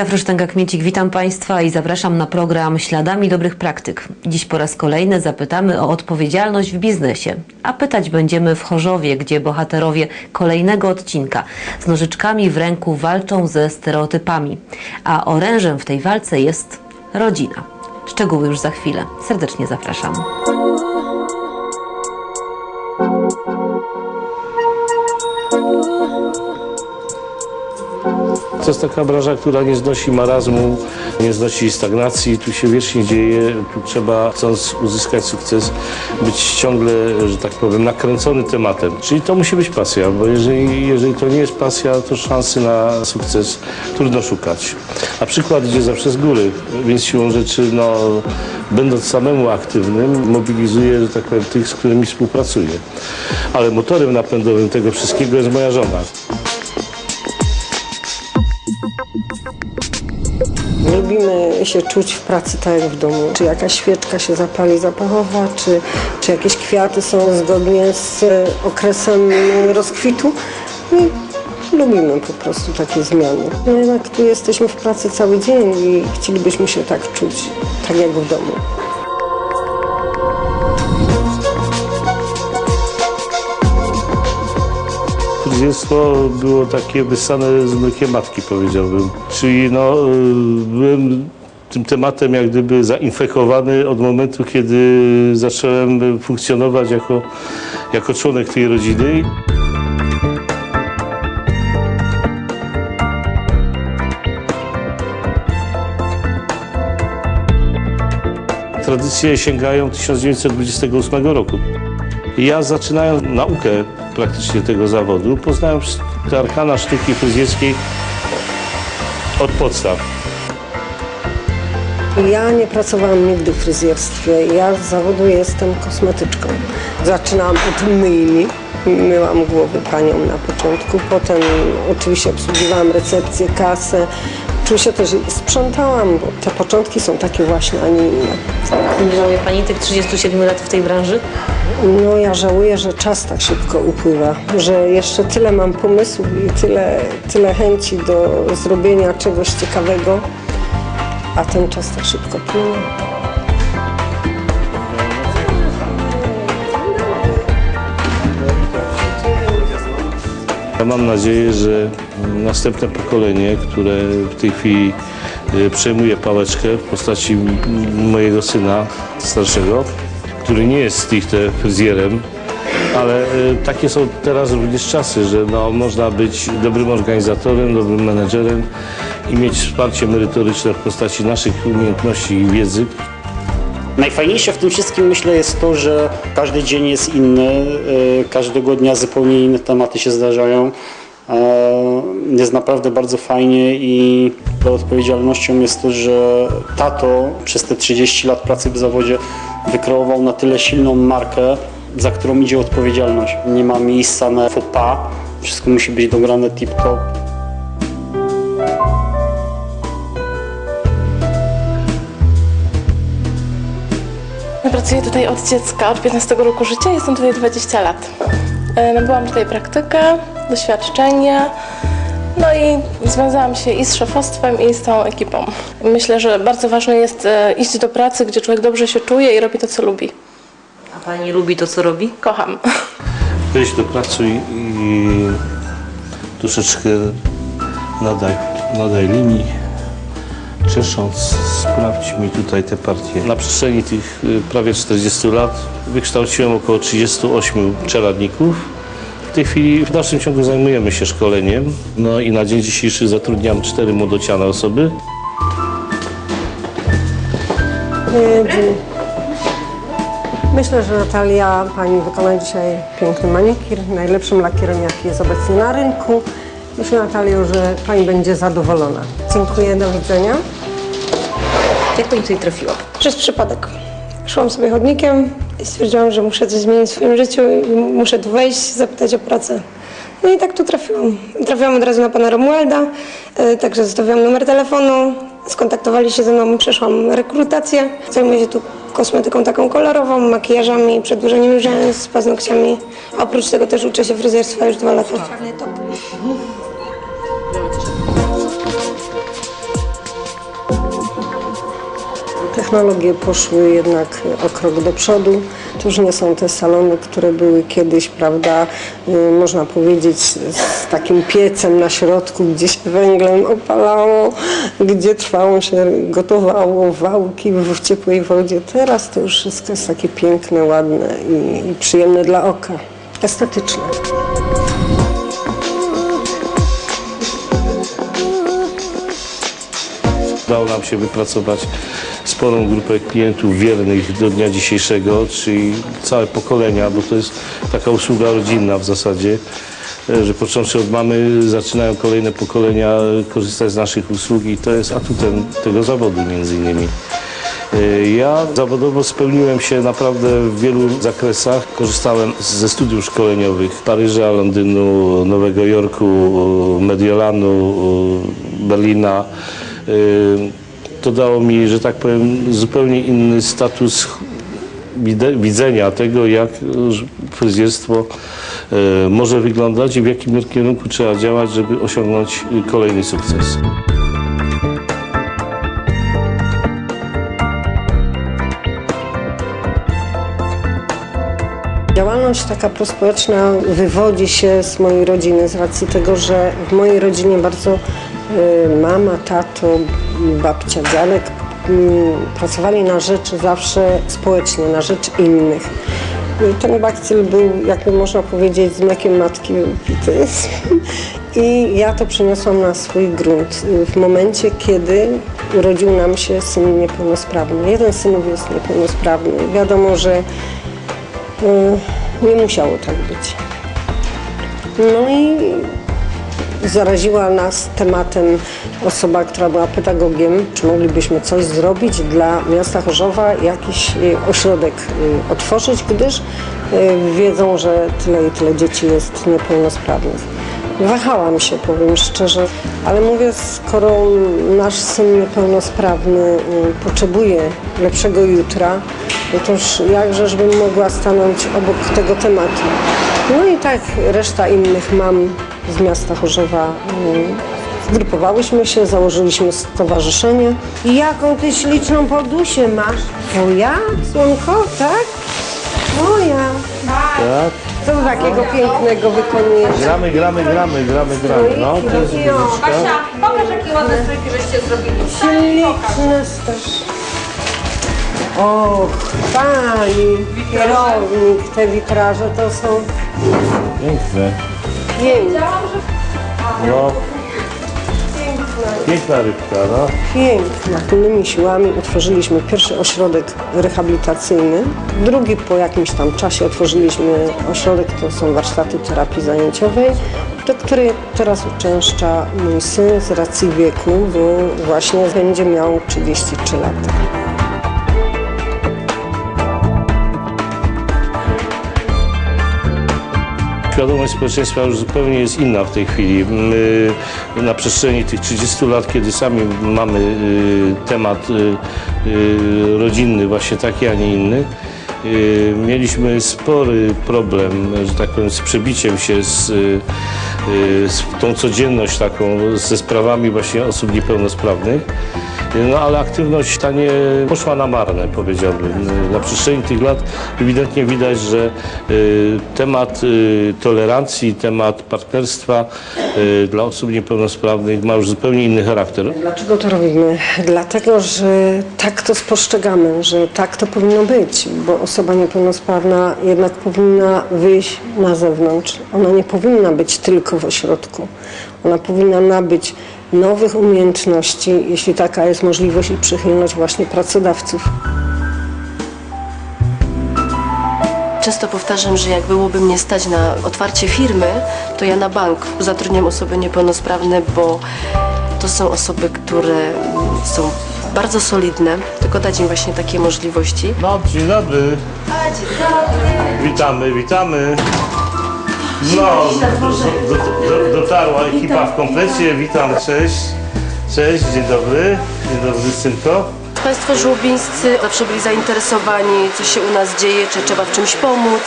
Brygida Frysztęga-Kmiecik, witam Państwa i zapraszam na program Śladami Dobrych Praktyk. Dziś po raz kolejny zapytamy o odpowiedzialność w biznesie. A pytać będziemy w Chorzowie, gdzie bohaterowie kolejnego odcinka z nożyczkami w ręku walczą ze stereotypami. A orężem w tej walce jest rodzina. Szczegóły już za chwilę. Serdecznie zapraszam. To jest taka branża, która nie znosi marazmu, nie znosi stagnacji, tu się wiecznie dzieje, tu trzeba, chcąc uzyskać sukces, być ciągle, że tak powiem, nakręcony tematem. Czyli to musi być pasja, bo jeżeli, jeżeli to nie jest pasja, to szansy na sukces trudno szukać. A przykład idzie zawsze z góry, więc siłą rzeczy, no, będąc samemu aktywnym, mobilizuję, że tak powiem, tych, z którymi współpracuję. Ale motorem napędowym tego wszystkiego jest moja żona. Lubimy się czuć w pracy tak jak w domu. Czy jakaś świeczka się zapali zapachowa, czy, czy jakieś kwiaty są zgodnie z e, okresem rozkwitu. Lubimy po prostu takie zmiany. No Jednak tu jesteśmy w pracy cały dzień i chcielibyśmy się tak czuć, tak jak w domu. Fryzjerstwo było takie wyssane z mlekiem matki, powiedziałbym. Czyli no, y, byłem tym tematem jak gdyby zainfekowany od momentu, kiedy zacząłem funkcjonować jako, jako członek tej rodziny. Tradycje sięgają 1928 roku. Ja zaczynając naukę praktycznie tego zawodu, poznałem arkana sztuki fryzjerskiej od podstaw. Ja nie pracowałam nigdy w fryzjerstwie. Ja z zawodu jestem kosmetyczką. Zaczynałam od myjni. Myłam głowy panią na początku, potem oczywiście obsługiwałam recepcję, kasę. Oczywiście też sprzątałam, bo te początki są takie właśnie, a nie inne. Żałuje Pani tych 37 lat w tej branży? No ja żałuję, że czas tak szybko upływa, że jeszcze tyle mam pomysłów i tyle, tyle chęci do zrobienia czegoś ciekawego, a ten czas tak szybko płynie. Ja mam nadzieję, że następne pokolenie, które w tej chwili y, przejmuje pałeczkę w postaci mojego syna starszego, który nie jest stricte fryzjerem, ale y, takie są teraz również czasy, że no, można być dobrym organizatorem, dobrym menedżerem i mieć wsparcie merytoryczne w postaci naszych umiejętności i wiedzy, Najfajniejsze w tym wszystkim myślę jest to, że każdy dzień jest inny, e, każdego dnia zupełnie inne tematy się zdarzają. E, Jest naprawdę bardzo fajnie i odpowiedzialnością jest to, że tato przez te 30 lat pracy w zawodzie wykreował na tyle silną markę, za którą idzie odpowiedzialność. Nie ma miejsca na faux wszystko musi być dograne tip-top. Pracuję tutaj od dziecka, od 15 roku życia, jestem tutaj 20 lat. E, Nabyłam tutaj praktykę, doświadczenie, no i związałam się i z szefostwem, i z całą ekipą. Myślę, że bardzo ważne jest e, iść do pracy, gdzie człowiek dobrze się czuje i robi to, co lubi. A Pani lubi to, co robi? Kocham. wejść do pracy i, i troszeczkę nadaj, nadaj linii, czesząc, sprawdź mi tutaj te partie. Na przestrzeni tych y, prawie 40 lat wykształciłem około 38 czeladników. W tej chwili w dalszym ciągu zajmujemy się szkoleniem, no i na dzień dzisiejszy zatrudniam cztery młodociane osoby. Myślę, że Natalia, Pani wykona dzisiaj piękny manikir, najlepszym lakierem, jaki jest obecnie na rynku. Myślę, Natalio, że Pani będzie zadowolona. Dziękuję, do widzenia. Jak Pani tutaj trafiła? Przez przypadek. Szłam sobie chodnikiem i stwierdziłam, że muszę coś zmienić w swoim życiu i muszę tu wejść, zapytać o pracę. No i tak tu trafiłam. Trafiłam od razu na pana Romualda, e, także zostawiłam numer telefonu, skontaktowali się ze mną, przeszłam rekrutację. Zajmuję się tu kosmetyką taką kolorową, makijażami, przedłużeniem rzęs, paznokciami. A oprócz tego też uczę się fryzjerstwa już dwa lata. Technologie poszły jednak o krok do przodu. To już nie są te salony, które były kiedyś, prawda, y, można powiedzieć z takim piecem na środku, gdzie się węglem opalało, gdzie trwało się, gotowało wałki w ciepłej wodzie. Teraz to już wszystko jest takie piękne, ładne i, i przyjemne dla oka, estetyczne. Udało nam się wypracować sporą grupę klientów wiernych do dnia dzisiejszego, czyli całe pokolenia, bo to jest taka usługa rodzinna w zasadzie, e, że począwszy od mamy zaczynają kolejne pokolenia korzystać z naszych usług i to jest atutem tego zawodu między innymi. E, Ja zawodowo spełniłem się naprawdę w wielu zakresach. Korzystałem ze studiów szkoleniowych Paryża, Londynu, Nowego Jorku, Mediolanu, Berlina. To dało mi, że tak powiem, zupełnie inny status widzenia tego, jak e, fryzjerstwo e, może wyglądać i w jakim kierunku trzeba działać, żeby osiągnąć e, kolejny sukces. Działalność taka prospołeczna wywodzi się z mojej rodziny, z racji tego, że w mojej rodzinie bardzo y, mama, tato, babcia, dziadek mm, pracowali na rzecz zawsze społecznie, na rzecz innych. Y, Ten bakcyl był, jakby można powiedzieć, z mlekiem matki. I ja to przeniosłam na swój grunt y, w momencie, kiedy urodził nam się syn niepełnosprawny. Jeden z synów jest niepełnosprawny. Wiadomo, że Y, nie musiało tak być. No i zaraziła nas tematem osoba, która była pedagogiem, czy moglibyśmy coś zrobić dla miasta Chorzowa, jakiś y, ośrodek y, otworzyć, gdyż y, wiedzą, że tyle i tyle dzieci jest niepełnosprawnych. Wahałam się, powiem szczerze, ale mówię, skoro nasz syn niepełnosprawny potrzebuje lepszego jutra, no toż jakżeż bym mogła stanąć obok tego tematu. No i tak reszta innych mam z miasta Chorzowa y, zgrupowałyśmy się, założyliśmy stowarzyszenie. I jaką ty śliczną podusię masz? Twoja, słonko, tak? Moja. Tak? Co tu takiego pięknego wykonujesz? Gramy, gramy, gramy, gramy, gramy. No, to jest wieżyczka. Pokaż jakie ładne strójki żeście zrobili. Śliczne też. Och, pani kierownik, te witraże to są Piękne. piękne, No. Piękna rybka, no. piękne. Wspólnymi siłami utworzyliśmy pierwszy ośrodek rehabilitacyjny. Drugi po jakimś tam czasie otworzyliśmy ośrodek, to są warsztaty terapii zajęciowej, do której teraz uczęszcza mój syn z racji wieku, bo właśnie będzie miał 33 lata. Świadomość społeczeństwa już zupełnie jest inna w tej chwili. My na przestrzeni tych 30 lat, kiedy sami mamy y, temat y, y, rodzinny, właśnie taki, a nie inny, mieliśmy spory problem, że tak powiem, z przebiciem się z tą codzienność taką, ze sprawami właśnie osób niepełnosprawnych. No ale aktywność ta nie poszła na marne, powiedziałbym. Na przestrzeni tych lat ewidentnie widać, że y, temat y, tolerancji, temat partnerstwa y, dla osób niepełnosprawnych ma już zupełnie inny charakter. Dlaczego to robimy? Dlatego, że tak to spostrzegamy, że tak to powinno być, bo osoba niepełnosprawna jednak powinna wyjść na zewnątrz. Ona nie powinna być tylko w ośrodku. Ona powinna nabyć nowych umiejętności, jeśli taka jest możliwość i przychylność właśnie pracodawców. Często powtarzam, że jak byłoby mnie stać na otwarcie firmy, to ja na bank zatrudniam osoby niepełnosprawne, bo to są osoby, które są bardzo solidne, tylko dać im właśnie takie możliwości. No, dzień dobry. Witamy, witamy. No, do, do, do, dotarła ekipa w komplecie. Witam, cześć. Cześć, dzień dobry. Dzień dobry, synko. Państwo żłobińscy zawsze byli zainteresowani, co się u nas dzieje, czy trzeba w czymś pomóc.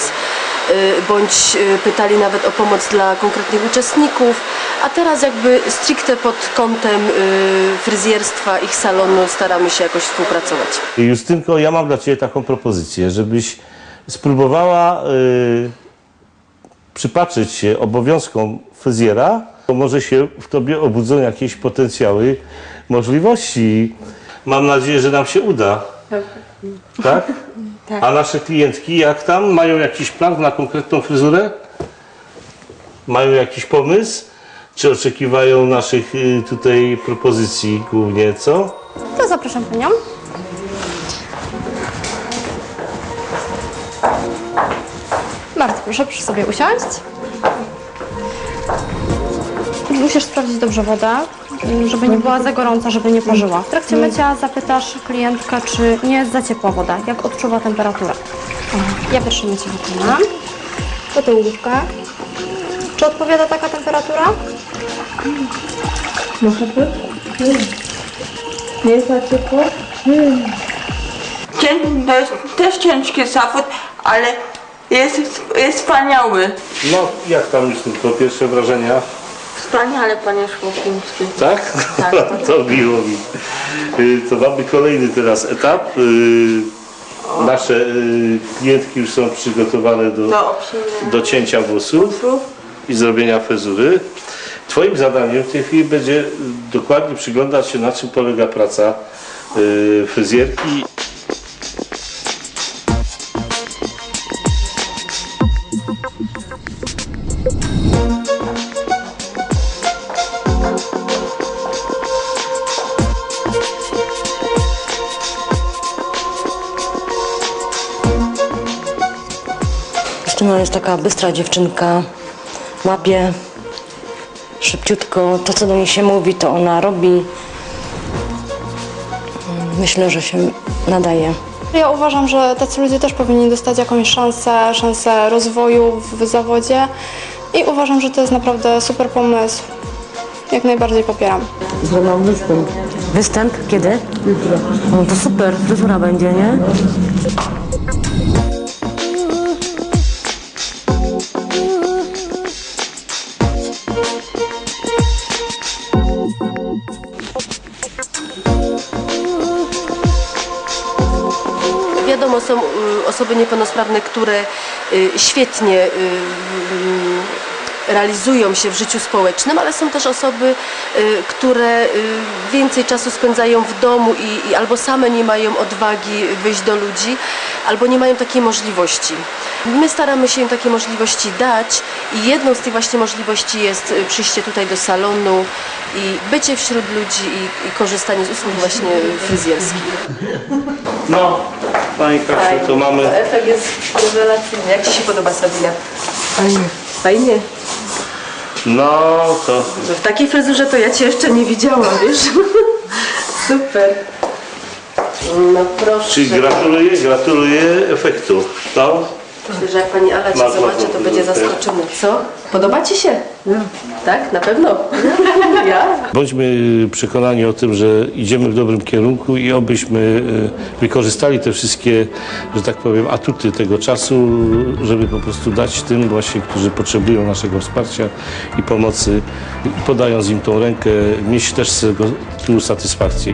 bądź y, pytali nawet o pomoc dla konkretnych uczestników, a teraz jakby stricte pod kątem y, fryzjerstwa ich salonu staramy się jakoś współpracować. Justynko, ja mam dla Ciebie taką propozycję, żebyś spróbowała przypatrzeć się obowiązkom fryzjera, to może się w Tobie obudzą jakieś potencjały, możliwości. Mam nadzieję, że nam się uda. Tak? A nasze klientki jak tam? Mają jakiś plan na konkretną fryzurę? Mają jakiś pomysł? Czy oczekiwają naszych y, tutaj propozycji głównie, co? To zapraszam panią. Proszę, proszę sobie usiąść. Musisz sprawdzić dobrze wodę, żeby nie była za gorąca, żeby nie parzyła. W trakcie mycia zapytasz klientkę, czy nie jest za ciepła woda, jak odczuwa temperaturę. Ja pierwsze mycie wykonam. Potem główkę. Czy odpowiada taka temperatura? Cię, to jest też ciężki zawód, ale jest, jest wspaniały. No, jak tam już tylko pierwsze wrażenia? Wspaniale, panie Szłopiński. Tak? to miło mi. Y, To mamy kolejny teraz etap. Y, Nasze y, klientki już są przygotowane do, Do do cięcia włosów włosów. i zrobienia fryzury. Twoim zadaniem w tej chwili będzie dokładnie przyglądać się, na czym polega praca y, fryzjerki. Taka bystra dziewczynka, łapie szybciutko, to co do niej się mówi, to ona robi. Myślę, że się nadaje. Ja uważam, że tacy ludzie też powinni dostać jakąś szansę, szansę rozwoju w zawodzie i uważam, że to jest naprawdę super pomysł. Jak najbardziej popieram. Występ kiedy? No to super, fryzura będzie, nie? Są y, osoby niepełnosprawne, które y, świetnie y, realizują się w życiu społecznym, ale są też osoby, które więcej czasu spędzają w domu i, albo same nie mają odwagi wyjść do ludzi, albo nie mają takiej możliwości. My staramy się im takie możliwości dać i jedną z tych właśnie możliwości jest przyjście tutaj do salonu i bycie wśród ludzi i, i korzystanie z usług właśnie fryzjerskich. No, Pani Kasiu, to mamy... Efekt jest rewelacyjny. Jak Ci się podoba Sabina? Fajnie. Fajnie. No, to w takiej fryzurze to ja Cię jeszcze nie widziałam, wiesz? Super. No proszę. Czyli gratuluję, gratuluję efektu. To Myślę, że jak Pani Ala Cię zobaczy, to będzie zaskoczona. Co? Podoba Ci się? Tak? Na pewno? Ja? bądźmy przekonani o tym, że idziemy w dobrym kierunku i obyśmy e, wykorzystali te wszystkie, że tak powiem, atuty tego czasu, żeby po prostu dać tym właśnie, którzy potrzebują naszego wsparcia i pomocy, podając im tą rękę, mieć też z tego tyłu satysfakcję.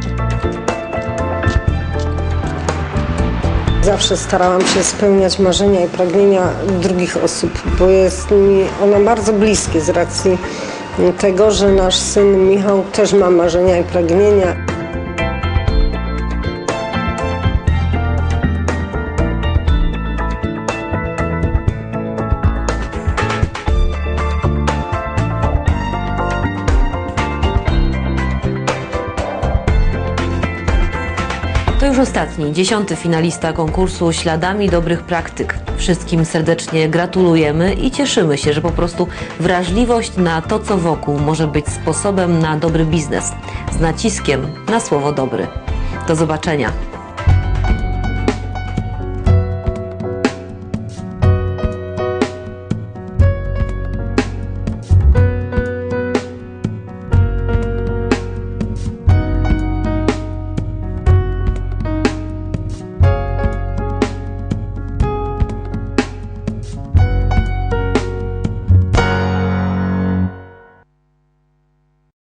Zawsze starałam się spełniać marzenia i pragnienia drugich osób, bo jest mi ono bardzo bliskie z racji tego, że nasz syn Michał też ma marzenia i pragnienia. Już ostatni, dziesiąty finalista konkursu Śladami Dobrych Praktyk. Wszystkim serdecznie gratulujemy i cieszymy się, że po prostu wrażliwość na to, co wokół może być sposobem na dobry biznes. Z naciskiem na słowo dobry. Do zobaczenia.